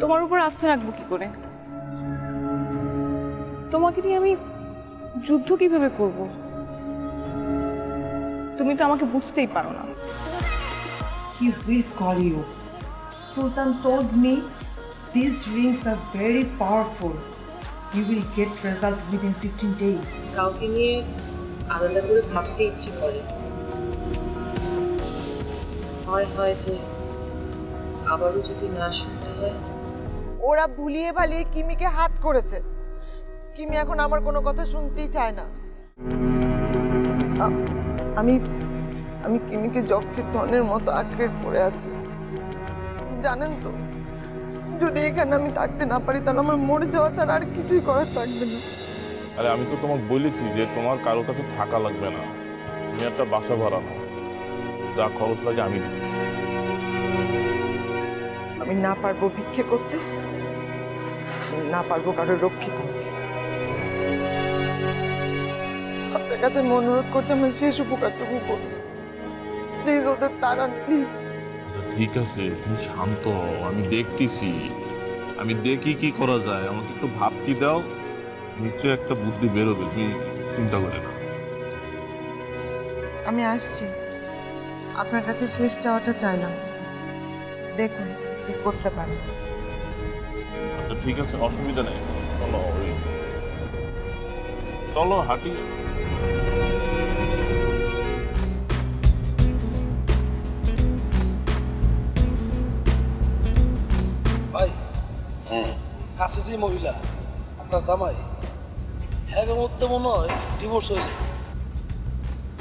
তোমার উপর আস্থা রাখব কি করে তোমাকে নিয়ে আমি যুদ্ধ কীভাবে করব তুমি তো আমাকে বুঝতেই পারো না He will call you. Sultan told me these rings are very powerful. You will get result within 15 days. কাউকে নিয়ে আলাদা করে ভাবতে ইচ্ছে করে হয় হয় যে আবারও যদি না শুনতে হয় ওরা ভুলিয়ে ভালিয়ে কিমিকে হাত করেছে। কিমি এখন আমার কোনো কথা শুনতেই চায় না। আমি আমি কিমিকে যক্ষের ধনের মতো আঁকড়ে পড়ে আছি। জানেন তো যদি এখানে আমি থাকতে না পারি তাহলে আমার মরে যাওয়া ছাড়া আর কিছুই করার থাকবে না। আরে আমি তো তোমাকে বলেছি যে তোমার কারও কাছে থাকা লাগবে না। তুমি একটা বাসা ভাড়া নাও। যা খরচ লাগে আমি দিতেছি আমি না পারব ভিক্ষে করতে। না পারব কারোর রক্ষিত। আপনার কাছে অনুরোধ করছি আমার শেষ উপকারটুকু করুন প্লিজ ওদের তাড়ান প্লিজ। ঠিক আছে তুমি শান্ত হও আমি দেখতেছি। আমি দেখি কি করা যায় আমাকে একটু ভাবতে দাও। নিশ্চয়ই একটা বুদ্ধি বেরোবে তুমি চিন্তা করে না আমি আসছি। আপনার কাছে শেষ চাওয়াটা চাইলাম। দেখুন কি করতে পারেন। ঠিক আছে অসুবিধা নেই। চলো চলো হাঁটি। ভাই আছে যে মহিলা আপনার জামাই। হ্যাঁ মধ্যে মনে হয় ডিভোর্স হয়েছে।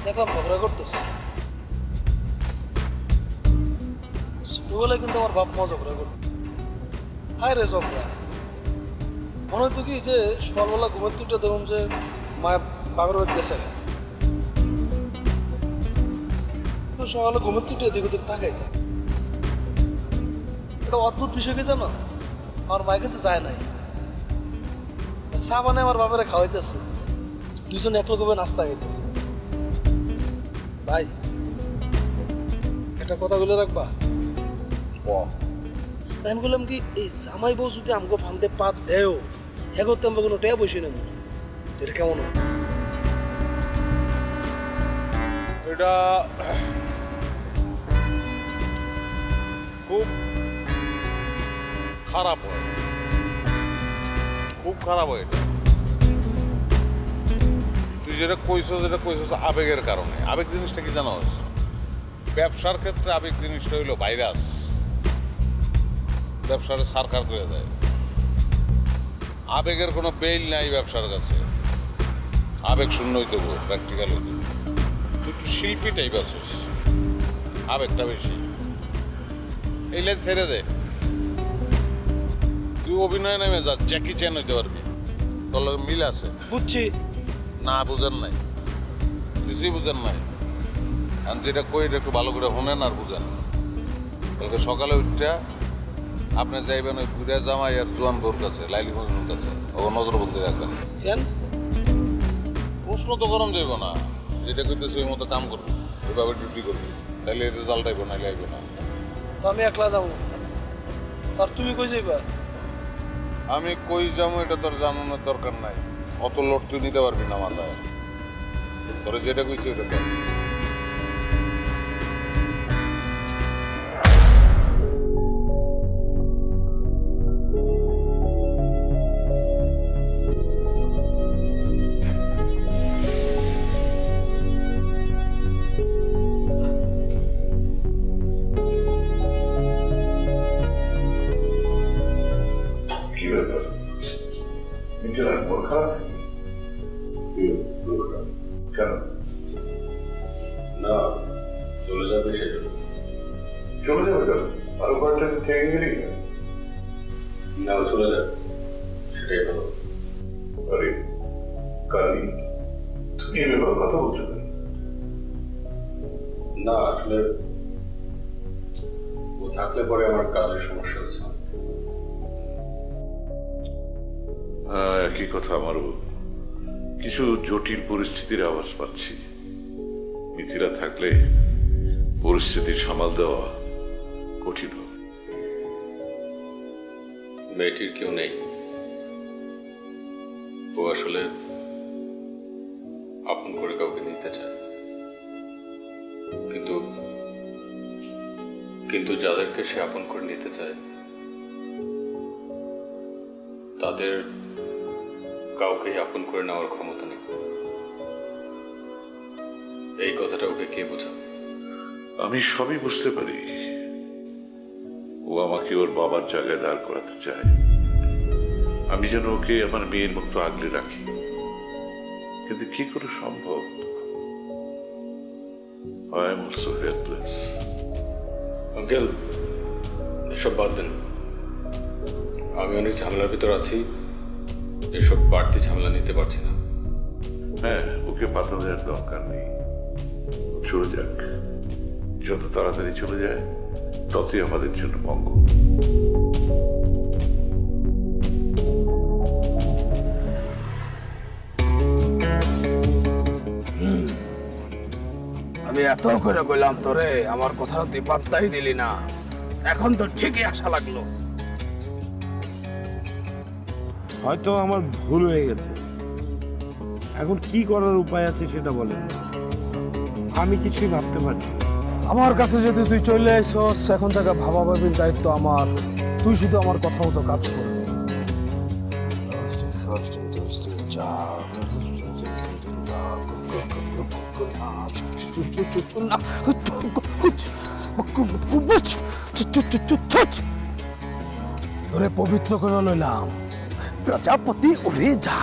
দেখলাম ঝগড়া করতেছে। ছোটবেলায় কিন্তু আমার বাপ মা ঝগড়া করত। হায় রে ঝগড়া। মনে হতো কি যে সকালবেলা ঘুমের দেখুন যে মায়ের বাপের বাড়ি গেছে। তো সকালে ঘুমের তুইটা এদিক ওদিক তাকাই থাকে এটা অদ্ভুত বিষয় কি জানো? আমার মায় কিন্তু যায় নাই। চা বানায় আমার বাবারে খাওয়াইতেছে। দুজন এক লোক নাস্তা খাইতেছে। ভাই একটা কথা বলে রাখবা। আমি বললাম কি এই জামাই বউ যদি আমগো ফান্দে পাত দেও এগোতে আমরা কোনো টেয়া বসে নেব এটা কেমন হয়? এটা খুব খারাপ হয়। খুব খারাপ হয় এটা। তুই যেটা কইছো যেটা কইছো আবেগের কারণে। আবেগ জিনিসটা কি জানো? ব্যবসার ক্ষেত্রে আবেগ জিনিসটা হইল ভাইরাস ব্যবসার সারকার করে দেয়? আবেগের কোনো বেইল নাই ব্যবসার কাছে। আবেগ শূন্যই হইতে প্র্যাকটিক্যাল হইতে। একটু শিল্পী টাইপ আছিস। আবেগটা বেশি। এই লাইন ছেড়ে দে। তুই অভিনয় নেমে যা জ্যাকি চ্যান হইতে পারবি। তোর মিল আছে? বুঝছি। না বুঝেন নাই। কিছুই বুঝেন নাই। আমি যেটা কই এটা একটু ভালো করে শোনেন আর বুঝেন। কালকে সকালে উঠটা আপনি যাইবেন ওই ঘুরে জামাই আর জোয়ান বোর কাছে। লাইলি মজনুর কাছে ও নজরবন্দি রাখবেন। কেন? প্রশ্ন তো গরম যাইব না। যেটা করতেছে ওই মতো কাম করব। ওইভাবে ডিউটি করবি। তাহলে রেজাল্ট আইব না আইব না। তো আমি একলা যাব। আর তুমি কই যাইবা? আমি কই যাব এটা তোর জানানোর দরকার নাই। অত লোড তুই নিতে পারবি না মাথায়। তোরে যেটা কইছি ওটা পাচ্ছি। মিথিরা থাকলে পরিস্থিতি সামাল দেওয়া কঠিন হবে। মেয়েটির কেউ নেই। ও আসলে আপন করে কাউকে নিতে চায়। কিন্তু কিন্তু যাদেরকে সে আপন করে নিতে চায়, তাদের কাউকেই আপন করে নেওয়ার ক্ষমতা নেই। এই কথাটা ওকে কে বোঝাবে? আমি সবই বুঝতে পারি। ও আমাকে ওর বাবার জায়গায় দাঁড় করাতে চায়। আমি যেন ওকে আমার মেয়ের মতো আগলে রাখি। কিন্তু কি করে সম্ভব? I am also helpless uncle এসব বাদ দেন। আমি অনেক ঝামেলার ভিতর আছি। এসব বাড়তি ঝামেলা নিতে পারছি না। হ্যাঁ ওকে পাতা দেওয়ার দরকার নেই। চলে যাক। যত তাড়াতাড়ি চলে যায় ততই আমাদের জন্য মঙ্গল। আমি এত করে কইলাম তোরে আমার কথাটা তুই পাত্তাই দিলি না। এখন তো ঠিকই আশা লাগল। হয়তো আমার ভুল হয়ে গেছে। এখন কি করার উপায় আছে সেটা বলেন। আমি কিছুই ভাবতে পারছি। আমার কাছে যদি তুই চলে আইসস এখন থেকে ভাবা ভাবির দায়িত্ব আমার। তুই শুধু আমার কথা মতো কাজ করবি। তোরে পবিত্র করে লইলাম। প্রজাপতি ওরে যা।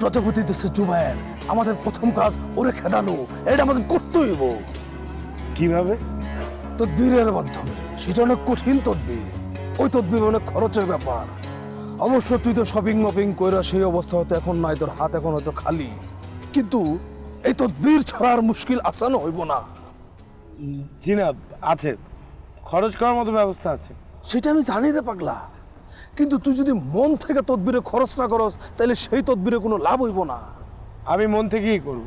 প্রজাপতি দেশে জুবায়ের আমাদের প্রথম কাজ ওরে খেদানো এটা আমাদের করতেই হইব কীভাবে? তদবিরের মাধ্যমে। সেটা অনেক কঠিন তদবির। ওই তদবির অনেক খরচের ব্যাপার। অবশ্য তুই তো শপিং মপিং কইরা সেই অবস্থা হয়তো এখন নাই তোর হাত এখন হয়তো খালি। কিন্তু এই তদবির ছাড়ার মুশকিল আসানো হইব না। জি না আছে। খরচ করার মতো ব্যবস্থা আছে। সেটা আমি জানি রে পাগলা। কিন্তু তুই যদি মন থেকে তদবিরে খরচ না করস তাহলে সেই তদবিরে কোনো লাভ হইব না। আমি মন থেকেই করব।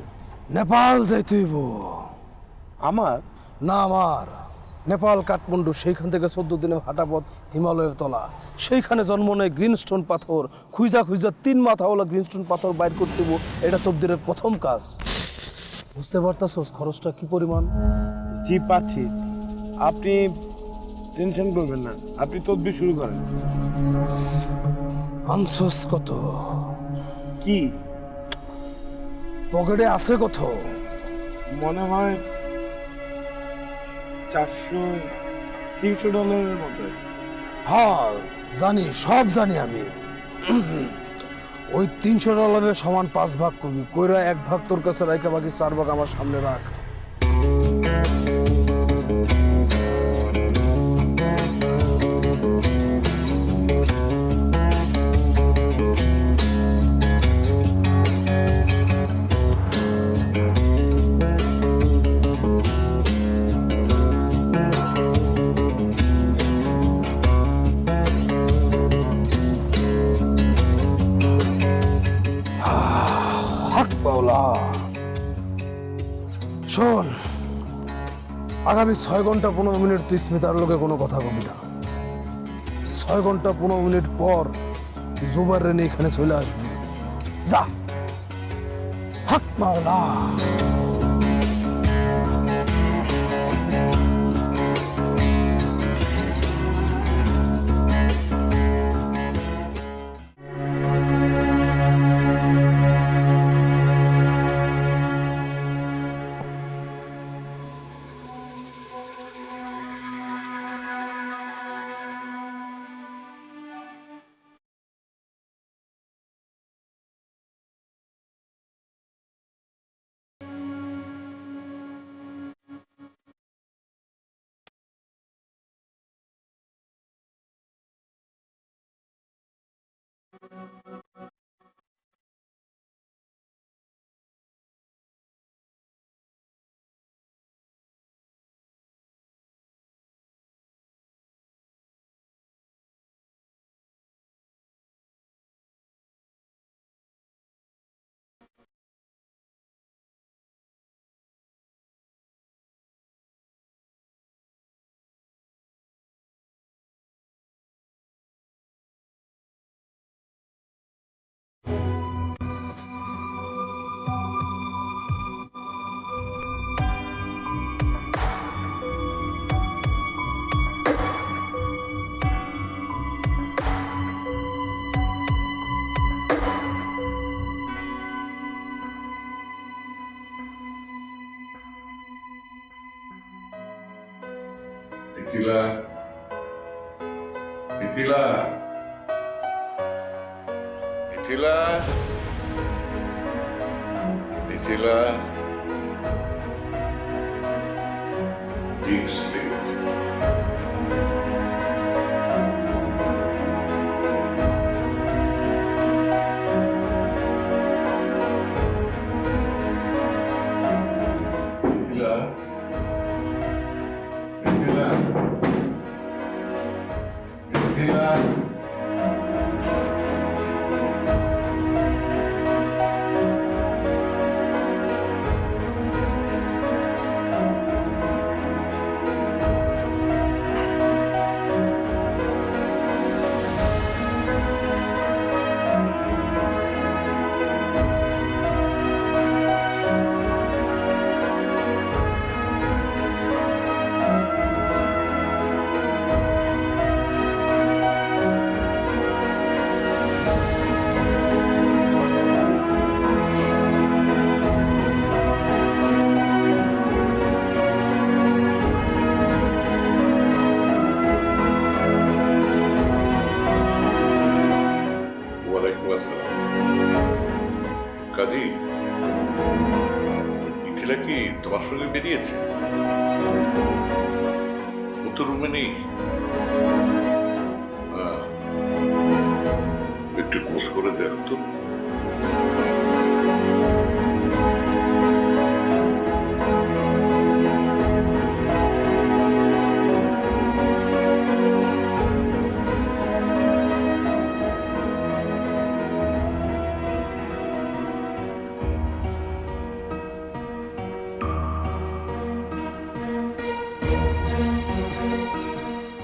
নেপাল যাইতে হইব। আমার? না আমার। নেপাল কাঠমান্ডু সেইখান থেকে চোদ্দ দিনের হাঁটাপথ হিমালয়ের তলা। সেইখানে জন্ম নেয় গ্রিনস্টোন পাথর। খুঁজা খুঁজা তিন মাথাওয়ালা গ্রিনস্টোন পাথর বাইর করতে এটা তবদিরের প্রথম কাজ। বুঝতে পারতাছোস খরচটা কি পরিমাণ? জি পাচ্ছি আপনি টেনশন করবেন না। আপনি তদবির শুরু করেন। আনছোস কত? কি? পকেটে আছে কত মনে হয় চারশো তিনশো ডলারের মতো। হ্যাঁ জানি সব জানি আমি। ওই তিনশো ডলারের সমান পাঁচ ভাগ করবি কইরা এক ভাগ তোর কাছে রাখা বাকি চার ভাগ আমার সামনে রাখ। শোন, আগামী ছয় ঘণ্টা পনেরো মিনিট তুই স্মিতার লোকে কোনো কথা কবি না। ছয় ঘণ্টা পনেরো মিনিট পর তুই জুবার রেনে এখানে চলে আসবি। যা। হক মাওলা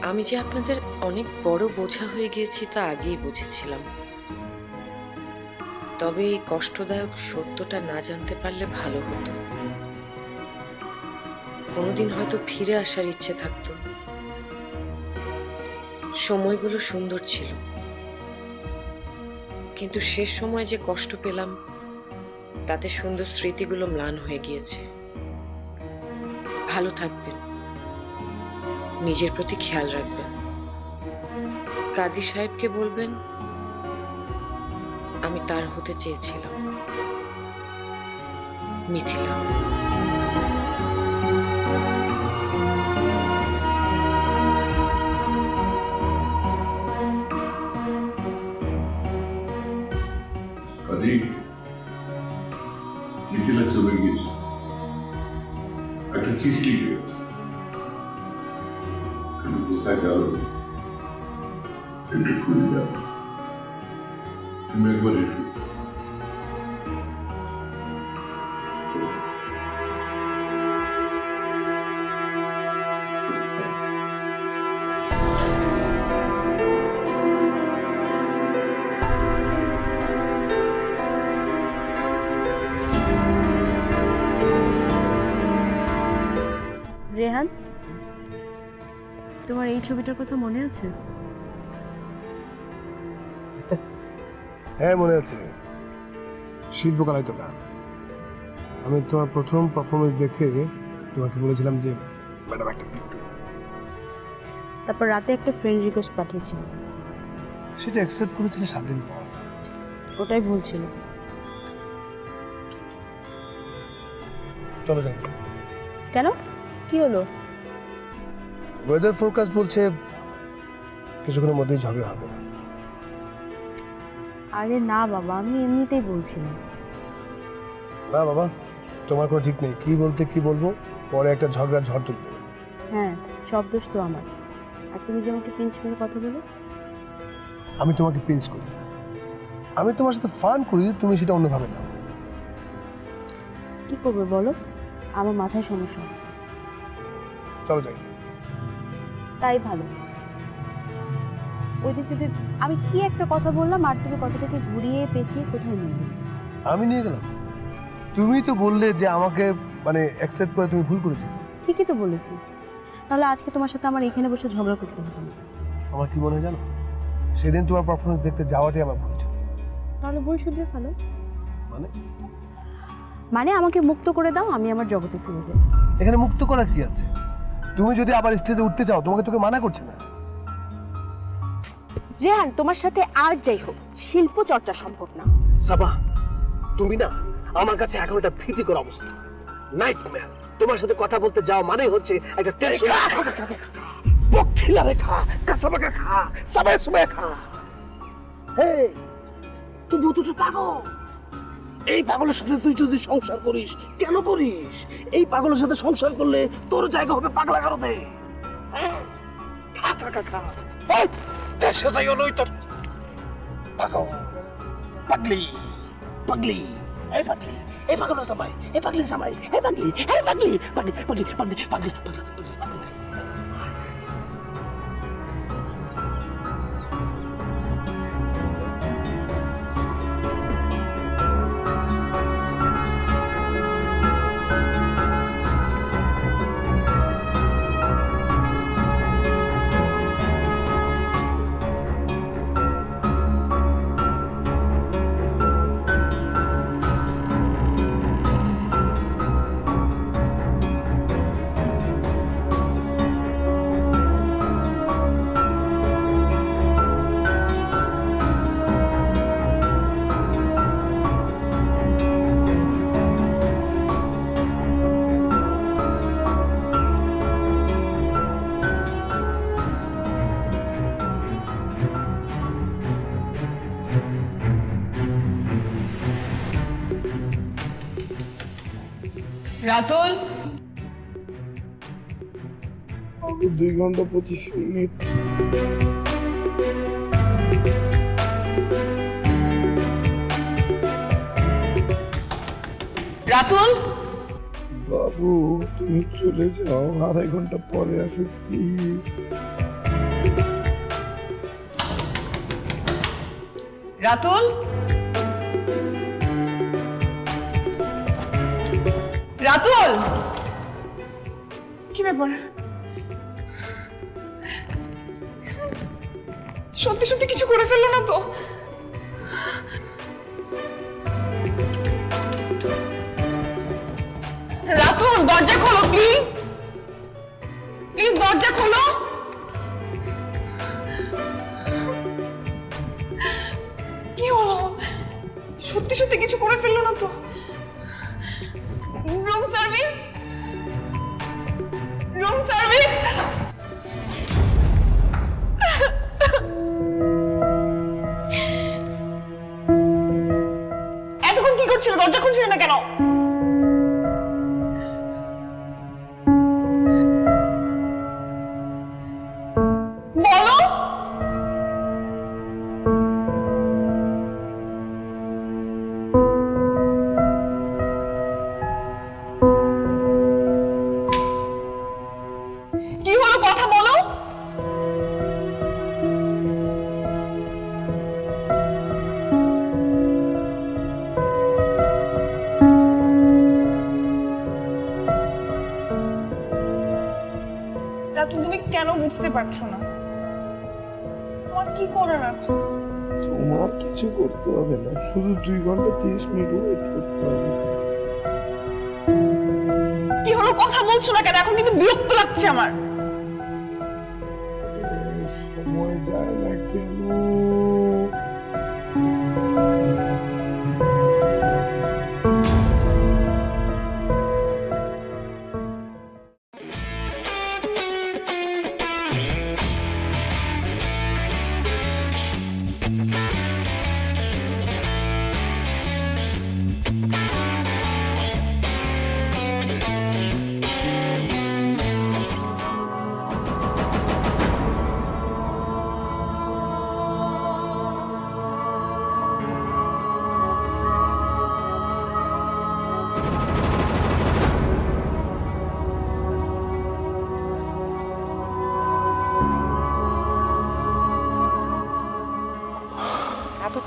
আমি যে আপনাদের অনেক বড় বোঝা হয়ে গিয়েছি তা আগেই বুঝেছিলাম। তবে এই কষ্টদায়ক সত্যটা না জানতে পারলে ভালো হতো। কোনোদিন হয়তো ফিরে আসার ইচ্ছে থাকতো। সময়গুলো সুন্দর ছিল। কিন্তু শেষ সময় যে কষ্ট পেলাম, তাতে সুন্দর স্মৃতিগুলো ম্লান হয়ে গিয়েছে। ভালো থাকবেন। নিজের প্রতি খেয়াল রাখবেন। কাজী সাহেবকে বলবেন আমি তার হতে চেয়েছিলাম। মিথিলা। রেহান তোমার এই ছবিটার কথা মনে আছে? হ্যাঁ মনে আছে। শিল্পকলায় তোলা আমি তোমার প্রথম পারফরমেন্স দেখে তোমাকে বলেছিলাম যে ম্যাডাম একটা পিক তুলুন। তারপর রাতে একটা ফ্রেন্ড রিকোয়েস্ট পাঠিয়েছিল। সেটা অ্যাকসেপ্ট করেছিলে সাত দিন পর। ওটাই ভুল ছিল। চলো যাই। কেন? কি হলো? ওয়েদার ফোরকাস্ট বলছে কিছুক্ষণের মধ্যেই ঝগড়া হবে। আরে না বাবা আমি এমনিতেই বলছিলাম। না বাবা তোমার কোনো ঠিক নেই। কি বলতে কি বলব? পরে একটা ঝগড়া ঝড় তুলবে। হ্যাঁ সব দোষ তো আমার। আর তুমি যে আমাকে পিঞ্চ করে কথা বলো? আমি তোমাকে পেজ করি আমি তোমার সাথে ফান করি তুমি সেটা অন্যভাবে নাও। কি করবে বলো? আমার মাথায় সমস্যা আছে। চলো যাই তাই ভালো। ওই দিন যদি আমি কি একটা কথা বললাম আর তুমি কথাটাকে ঘুরিয়ে পেঁচিয়ে কোথায় নিয়ে গেলে? আমি নিয়ে গেলাম। তুমি তো বললে যে আমাকে মানে অ্যাকসেপ্ট করে তুমি ভুল করেছ ঠিকই তো বলেছি। তাহলে আজকে তোমার সাথে আমার এখানে বসে ঝগড়া করতে না। আমার কি মনে হয় জানো? সেদিন তোমার পারফরমেন্স দেখতে যাওয়াটাই আমার ভুল ছিল। তাহলে ভুল শুধরে ফেলো। মানে? মানে আমাকে মুক্ত করে দাও আমি আমার জগতে ফিরে যাই। এখানে মুক্ত করা কি আছে? তুমি যদি আবার স্টেজে উঠতে চাও তোমাকে তোকে মানা করছে না। রেহান তোমার সাথে আর যাই হোক শিল্প চর্চা সম্ভব না। সাবা তুমি না আমার কাছে এখন একটা ভীতিকর অবস্থা। নাইট তোমার সাথে কথা বলতে যাও মানে হচ্ছে একটা টেনশন পক্ষিলা রেখা কাসাবাকা খা সবাই সবাই খা। হে তুই যতটা পাগল। এই পাগলের সাথে তুই যদি সংসার করিস, কেন করিস? এই পাগলের সাথে সংসার করলে তোর জায়গা হবে পাগলা কারোতে হ্যাঁ? খা খা খা দেশে যাইও নই তোর। পাগল, পাগলি পাগলি, এই পাগলি, এই পাগল সামাই এই পাগলি সামাই এই পাগলি এই পাগলি পাগলি পাগলি পাগলি পাগলি পাগলি। রাতুল? দুই ঘণ্টা পঁচিশ মিনিট। রাতুল? বাবু তুমি চলে যাও আড়াই ঘণ্টা পরে আসো প্লিজ। রাতুল? রাতুল কি ব্যাপার? সত্যি সত্যি কিছু করে ফেলল না তো? রাতুল দরজা খোলো প্লিজ প্লিজ দরজা খোলো! কি হলো? সত্যি সত্যি কিছু করে ফেলল না কি করছিল? দরজা খুলছিলে না কেন? বুঝতে পারছ না। তোমার কি করার আছে? তোমার কিছু করতে হবে না শুধু দুই ঘণ্টা তিরিশ মিনিট ওয়েট করতে হবে। কি হলো কথা বলছো না কেন? এখন কিন্তু বিরক্ত লাগছে আমার। সময় যায় না কেন?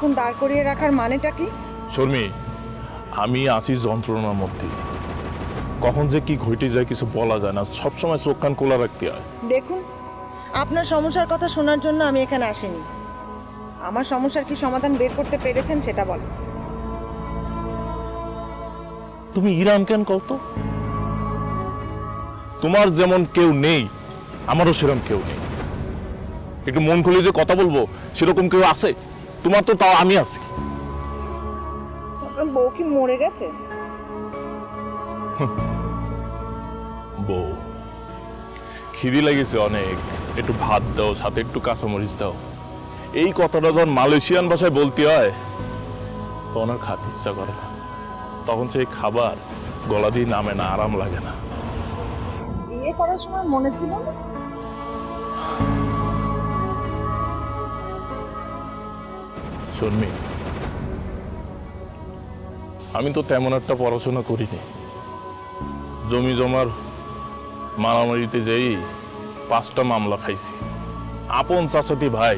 এতক্ষণ দাঁড় করিয়ে রাখার মানেটা কি? শর্মি আমি আছি যন্ত্রণার মধ্যে। কখন যে কি ঘটে যায় কিছু বলা যায় না। সবসময় চোখ কান খোলা রাখতে হয়। দেখুন আপনার সমস্যার কথা শোনার জন্য আমি এখানে আসিনি। আমার সমস্যার কি সমাধান বের করতে পেরেছেন সেটা বল। তুমি ইরাম কেন কত তোমার যেমন কেউ নেই আমারও সেরকম কেউ নেই। একটু মন খুলে যে কথা বলব সেরকম কেউ আছে? তোমার তো তাও আমি আছি। বউ কি মরে গেছে? বউ। খিদি লেগেছে অনেক। একটু ভাত দাও সাথে একটু কাঁচামরিচ দাও। এই কথাটা যখন মালয়েশিয়ান ভাষায় বলতে হয় তখন আর খাতে ইচ্ছা করে না। তখন সেই খাবার গলা দিয়ে নামে না আরাম লাগে না। বিয়ে করার সময় মনে ছিল না? শর্মি আমি তো তেমন একটা পড়াশোনা করিনি। জমি জমার মারামারিতে যেই পাঁচটা মামলা খাইছি। আপন চাচাতি ভাই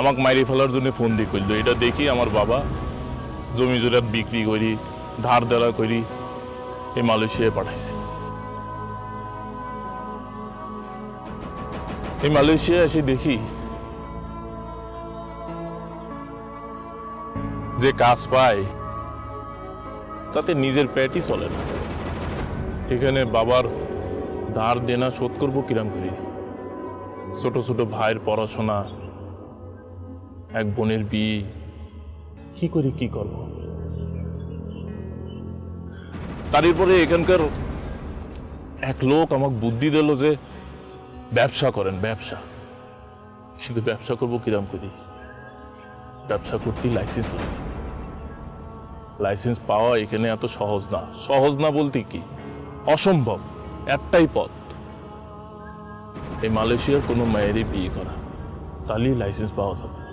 আমাকে মাইরে ফেলার জন্য ফোন দিয়ে করল এটা দেখি আমার বাবা জমি জুরাত বিক্রি করি ধার দেওয়া করি এই মালয়েশিয়ায় পাঠাইছে। এই মালয়েশিয়ায় এসে দেখি যে কাজ পায়, তাতে নিজের পেটই চলে না। সেখানে বাবার ধার দেনা শোধ করব কিরাম করি? ছোট ছোট ভাইয়ের পড়াশোনা, এক বোনের বিয়ে, কি করি কি করব? তারপরে এখানকার এক লোক আমাকে বুদ্ধি দিল যে ব্যবসা করেন, ব্যবসা। শুধু ব্যবসা করব কিরাম করি? ব্যবসা করতেই লাইসেন্স লাগে লাইসেন্স পাওয়া এখানে এত সহজ না। সহজ না বলতে কি? অসম্ভব। একটাই পথ। এই মালয়েশিয়ার কোনো মায়েরই বিয়ে করা। তাহলেই লাইসেন্স পাওয়া যাবে।